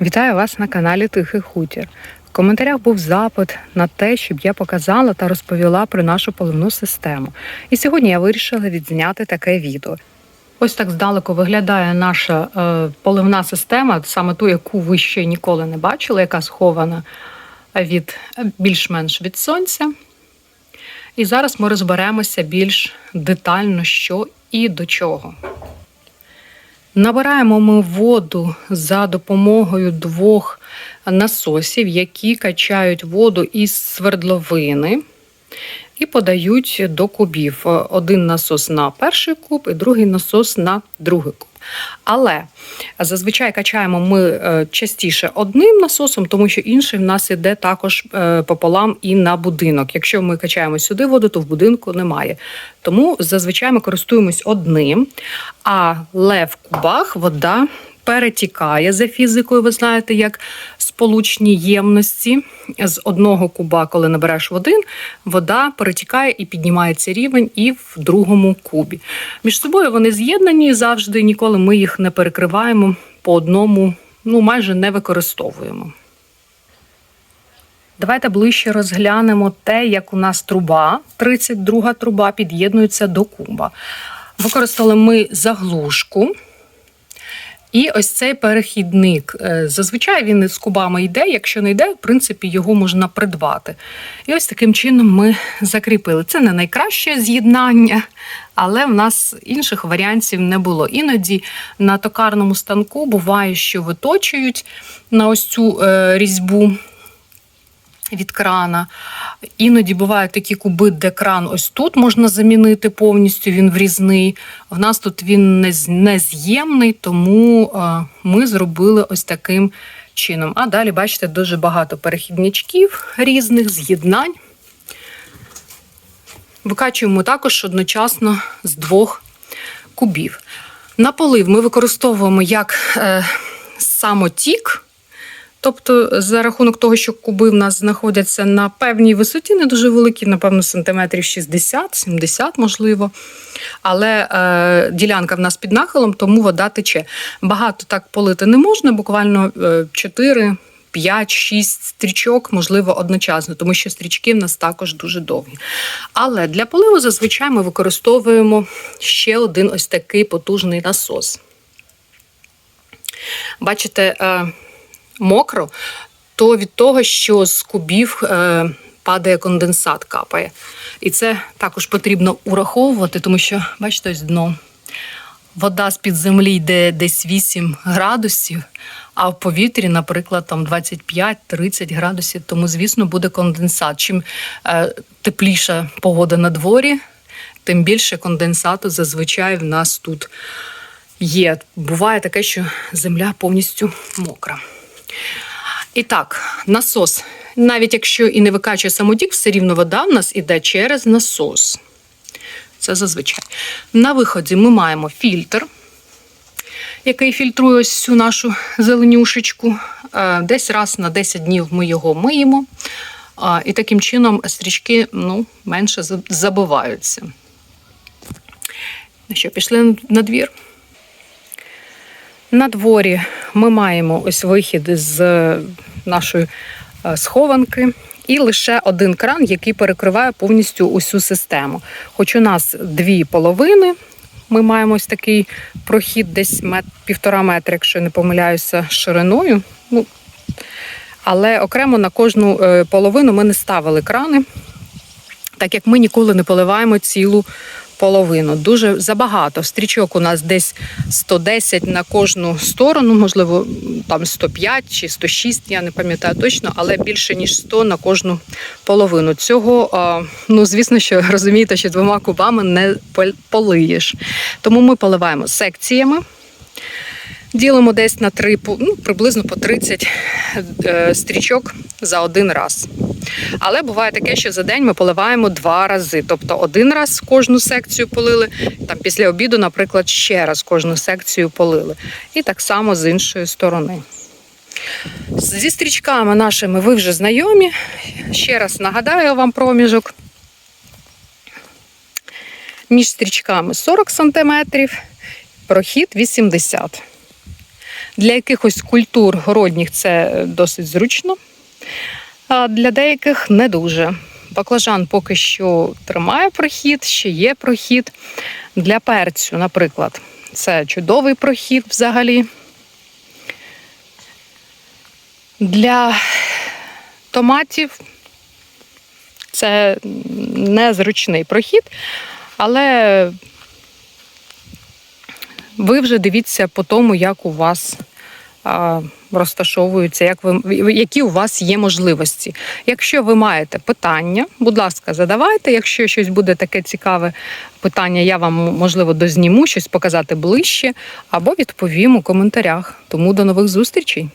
Вітаю вас на каналі Тихий Хутір. В коментарях був запит на те, щоб я показала та розповіла про нашу поливну систему. І сьогодні я вирішила відзняти таке відео. Ось так здалеку виглядає наша е, поливна система, саме ту, яку ви ще ніколи не бачили, яка схована від більш-менш від сонця. І зараз ми розберемося більш детально, що і до чого. Набираємо ми воду за допомогою двох насосів, які качають воду із свердловини і подають до кубів. Один насос на перший куб і другий насос на другий куб. Але зазвичай качаємо ми е, частіше одним насосом, тому що інший в нас іде також е, пополам і на будинок. Якщо ми качаємо сюди воду, то в будинку немає. Тому зазвичай ми користуємось одним, але в кубах вода перетікає за фізикою. Ви знаєте, як сполучні ємності з одного куба, коли набереш в один, вода перетікає і піднімається рівень і в другому кубі. Між собою вони з'єднані завжди, ніколи ми їх не перекриваємо по одному, ну майже не використовуємо. Давайте ближче розглянемо те, як у нас труба, 32 труба, під'єднується до куба. Використали ми заглушку. І ось цей перехідник. Е, зазвичай він з кубами йде. Якщо не йде, в принципі, його можна придбати. І ось таким чином ми закріпили. Це не найкраще з'єднання, але в нас інших варіантів не було. Іноді на токарному станку буває, що виточують на ось цю е, різьбу від крана. Іноді бувають такі куби, де кран ось тут можна замінити повністю, він врізний. В нас тут він нез'ємний, тому е, ми зробили ось таким чином. А далі, бачите, дуже багато перехідничків різних, з'єднань. Викачуємо також одночасно з двох кубів. На полив ми використовуємо як е, самотік. Тобто, за рахунок того, що куби в нас знаходяться на певній висоті, не дуже великі, напевно, сантиметрів 60-70, можливо. Але е, ділянка в нас під нахилом, тому вода тече. Багато так полити не можна, буквально 4. 5-6 стрічок, можливо, одночасно, тому що стрічки в нас також дуже довгі. Але для поливу зазвичай ми використовуємо ще один ось такий потужний насос. Бачите, е, мокро, то від того, що з кубів е, падає конденсат, капає. І це також потрібно ураховувати, тому що, бачите, ось дно. Вода з-під землі йде десь 8 градусів, а в повітрі, наприклад, там 25-30 градусів. Тому, звісно, буде конденсат. Чим е, тепліша погода на дворі, тим більше конденсату зазвичай в нас тут є. Буває таке, що земля повністю мокра. І так, насос. Навіть якщо і не викачує самотік, все рівно вода в нас іде через насос. Це зазвичай. На виході ми маємо фільтр, який фільтрує ось всю нашу зеленюшечку. Е, десь раз на 10 днів ми його миємо. І таким чином стрічки ну, менше забиваються. Що, пішли на двір? На дворі ми маємо ось вихід з нашої е, схованки. І лише один кран, який перекриває повністю усю систему. Хоч у нас дві половини, ми маємо ось такий прохід, десь мет, півтора метра, якщо не помиляюся, шириною. Ну, Але окремо на кожну е, половину ми не ставили крани, так як ми ніколи не поливаємо цілу половину. Дуже забагато. Стрічок у нас десь 110 на кожну сторону, можливо, там 105 чи 106, я не пам'ятаю точно, але більше ніж 100 на кожну половину. Цього, ну звісно, що розумієте, що двома кубами не полиєш. Тому ми поливаємо секціями. Ділимо десь на 3, ну, приблизно по 30 е, стрічок за один раз. Але буває таке, що за день ми поливаємо два рази. Тобто один раз кожну секцію полили, там після обіду, наприклад, ще раз кожну секцію полили. І так само з іншої сторони. Зі стрічками нашими ви вже знайомі. Ще раз нагадаю вам проміжок. Між стрічками 40 см, прохід 80. Для якихось культур городніх це досить зручно, а для деяких не дуже. Баклажан поки що тримає прохід, ще є прохід. Для перцю, наприклад, це чудовий прохід взагалі. Для томатів це незручний прохід, але ви вже дивіться по тому, як у вас розташовуються, як ви, які у вас є можливості. Якщо ви маєте питання, будь ласка, задавайте. Якщо щось буде таке цікаве питання, я вам можливо дозніму щось показати ближче або відповім у коментарях. Тому до нових зустрічей.